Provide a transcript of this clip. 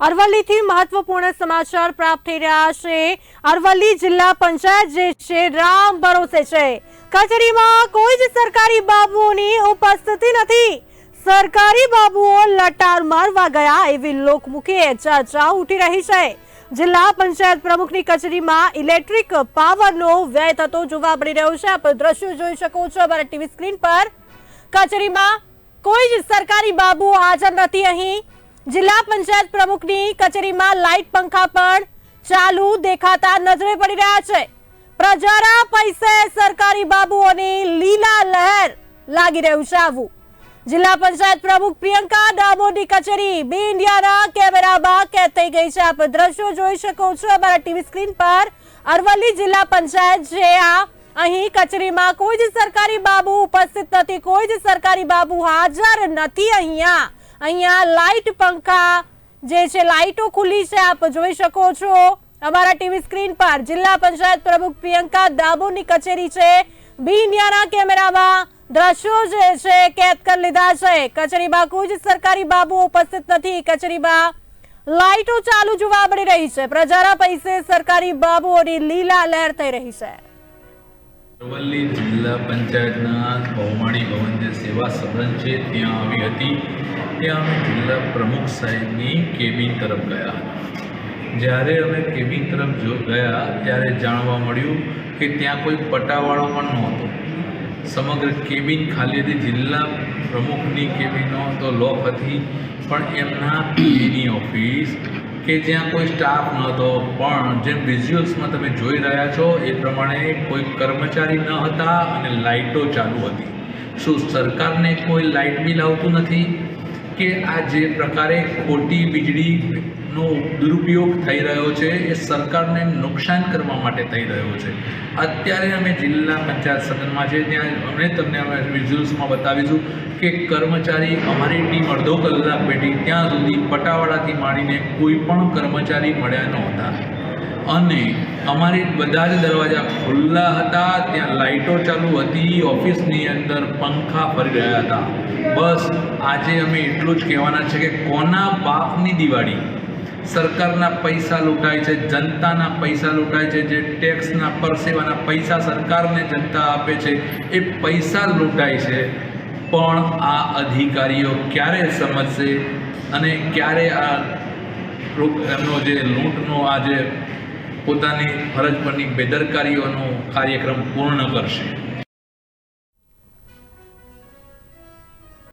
અરવલ્લીથી મહત્વપૂર્ણ સમાચાર પ્રાપ્ત થઈ રહ્યા છે. અરવલ્લી જિલ્લા પંચાયત જે છે, રામ ભરોસે છે. કચેરીમાં કોઈ જ સરકારી બાબુઓની ઉપસ્થિતિ નથી. સરકારી બાબુઓ લટાર મારવા ગયા એવી લોકમુખી ચર્ચા ઉઠી રહી છે. જિલ્લા પંચાયત પ્રમુખની કચેરીમાં ઇલેક્ટ્રિક પાવરનો વ્યય થતો જોવા મળી રહ્યો છે. આપ દ્રશ્યો જોઈ શકો છો અમારા ટીવી સ્ક્રીન પર. કચેરીમાં કોઈ જ સરકારી બાબુ હાજર નથી અહીં. જિલ્લા પંચાયત પ્રમુખની કચેરીમાં લાઇટ પંખા પણ ચાલુ દેખાતા નજરે પડી રહ્યા છે. પ્રજાના પૈસે સરકારી બાબુઓની લીલા લહેર લાગી રહ્યું છે આવું. જિલ્લા પંચાયત પ્રમુખ પ્રિયંકા ડામોરની કચેરી બી ઇન્ડિયાના કેમેરામાં કેદ થઈ ગઈ છે. આપ દ્રશ્યો જોઈ શકો છો અમારા ટીવી સ્ક્રીન પર. અરવલ્લી જિલ્લા પંચાયત જે આ અહીં કચેરીમાં કોઈ જ સરકારી બાબુ ઉપસ્થિત નથી, કોઈ જ સરકારી બાબુ હાજર નથી અહીંયા. અહીંયા લાઇટ પંખા જે છે, લાઇટો ખુલ્લી છે, આપ જોઈ શકો છો. અમારા ટીવી સ્ક્રીન પર જિલ્લા પંચાયત પ્રમુખ પ્રિયંકા દાબોની કચેરી છે. બી ઇન્ડિયાના કેમેરામાં દ્રશ્યો જે છે, કેદ કરી લીધા છે. કચેરીમાં કોઈ જ સરકારી બાબુ ઉપસ્થિત નથી. કચેરીમાં લાઇટો ચાલુ જોવા મળી રહી છે. પ્રજાના પૈસે સરકારી બાબુઓની લીલા લહેર થઈ રહી છે. અરવલ્લી જિલ્લા પંચાયતના બહુમાળી ભવન જે સેવા સદન છે. ત્યાં આવી હતી. ત્યાં અમે જિલ્લા પ્રમુખ સાહેબની કેબિન તરફ ગયા. જ્યારે અમે કેબિન તરફ જો ગયા, ત્યારે જાણવા મળ્યું કે ત્યાં કોઈ પટાવાળો પણ નહોતો સમગ્ર કેબિન ખાલી હતી. જિલ્લા પ્રમુખની કેબિનો તો લોક હતી. પણ એમના પીની ઓફિસ કે જ્યાં કોઈ સ્ટાફ નહોતો, પણ જે વિઝ્યુઅલ્સમાં તમે જોઈ રહ્યા છો, એ પ્રમાણે કોઈ કર્મચારી ન હતા અને લાઇટો ચાલુ હતી. શું સરકારને કોઈ લાઇટ બિલ આવતું નથી? કે આ જે પ્રકારે ખોટી વીજળીનો દુરુપયોગ થઈ રહ્યો છે, એ સરકારને નુકસાન કરવા માટે થઈ રહ્યો છે. અત્યારે અમે જિલ્લા પંચાયત સદનમાં છે ત્યાં અમે તમને અમે વિઝ્યુઅલ્સમાં બતાવીશું કે કર્મચારી, અમારી ટીમ અડધો કલાક બેઠી, ત્યાં સુધી પટાવાળાથી માંડીને કોઈ પણ કર્મચારી મળ્યા નહોતા. અને અમારી બધા જ દરવાજા ખુલ્લા હતા, ત્યાં લાઇટો ચાલુ હતી, ઓફિસની અંદર પંખા ફરી રહ્યા હતા. બસ, આજે અમે એટલું જ કહેવાના છે કે કોના બાપની દિવાળી? સરકારના પૈસા લૂંટાય છે, જનતાના પૈસા લૂંટાય છે, જે ટેક્સના, પરસેવાના પૈસા સરકારને જનતા આપે છે, એ પૈસા લૂંટાય છે. પણ આ અધિકારીઓ ક્યારે સમજશે? અને ક્યારે આ એમનો જે લૂંટનો આ જે પોતાની ફરજ પરની બેદરકારીઓનો કાર્યક્રમ પૂર્ણ કરશે.